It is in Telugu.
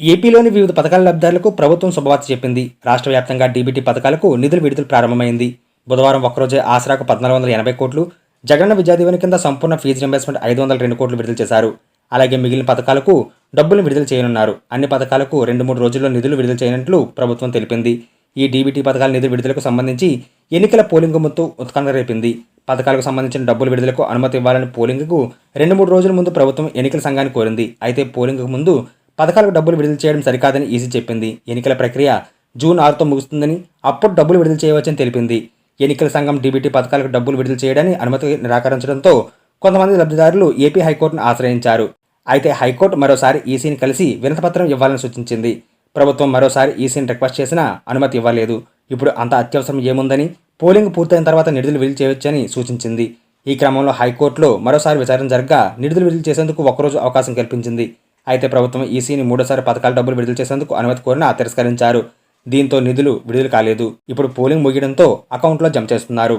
ఏపీలోని వివిధ పథకాల లబ్ధారులకు ప్రభుత్వం శుభవార్త చెప్పింది. రాష్ట్ర వ్యాప్తంగా డీబీటీ పథకాలకు నిధుల విడుదల ప్రారంభమైంది. బుధవారం ఒక్కరోజే ఆసరాకు పద్నాలుగు వందల ఎనభై కోట్లు జగన్న విద్యాదీవెన కింద సంపూర్ణ ఫీజు రింబర్స్మెంట్ ఐదు వందల రెండు కోట్లు విడుదల చేశారు. అలాగే మిగిలిన పథకాలకు డబ్బులు విడుదల చేయనున్నారు. అన్ని పథకాలకు రెండు మూడు రోజుల్లో నిధులు విడుదల చేయనున్నట్లు ప్రభుత్వం తెలిపింది. ఈ డీబీటీ పథకాల నిధుల విడుదలకు సంబంధించి ఎన్నికల పోలింగ్ ముందు ఉత్కంఠ రేపింది. పథకాలకు సంబంధించిన డబ్బులు విడుదలకు అనుమతి ఇవ్వాలని పోలింగ్కు రెండు మూడు రోజుల ముందు ప్రభుత్వం ఎన్నికల సంఘాన్ని కోరింది. అయితే పోలింగ్కు ముందు పథకాలకు డబ్బులు విడుదల చేయడం సరికాదని ఈసీ చెప్పింది. ఎన్నికల ప్రక్రియ జూన్ ఆరుతో ముగుస్తుందని అప్పుడు డబ్బులు విడుదల చేయవచ్చని తెలిపింది. ఎన్నికల సంఘం డీబీటీ పథకాలకు డబ్బులు విడుదల చేయడాన్ని అనుమతి నిరాకరించడంతో కొంతమంది లబ్ధిదారులు ఏపీ హైకోర్టును ఆశ్రయించారు. అయితే హైకోర్టు మరోసారి ఈసీని కలిసి వినతిపత్రం ఇవ్వాలని సూచించింది. ప్రభుత్వం మరోసారి ఈసీని రిక్వెస్ట్ చేసినా అనుమతి ఇవ్వలేదు. ఇప్పుడు అంత అత్యవసరం ఏముందని పోలింగ్ పూర్తయిన తర్వాత నిధులు విడుదల చేయవచ్చని సూచించింది. ఈ క్రమంలో హైకోర్టులో మరోసారి విచారణ జరగ్గా నిధులు విడుదల చేసేందుకు ఒకరోజు అవకాశం కల్పించింది. అయితే ప్రభుత్వం ఈసీని మూడోసారి పథకాల డబ్బులు విడుదల చేసేందుకు అనుమతి కోరిన తిరస్కరించారు. దీంతో నిధులు విడుదల కాలేదు. ఇప్పుడు పోలింగ్ ముగియడంతో అకౌంట్లో జమ చేస్తున్నారు.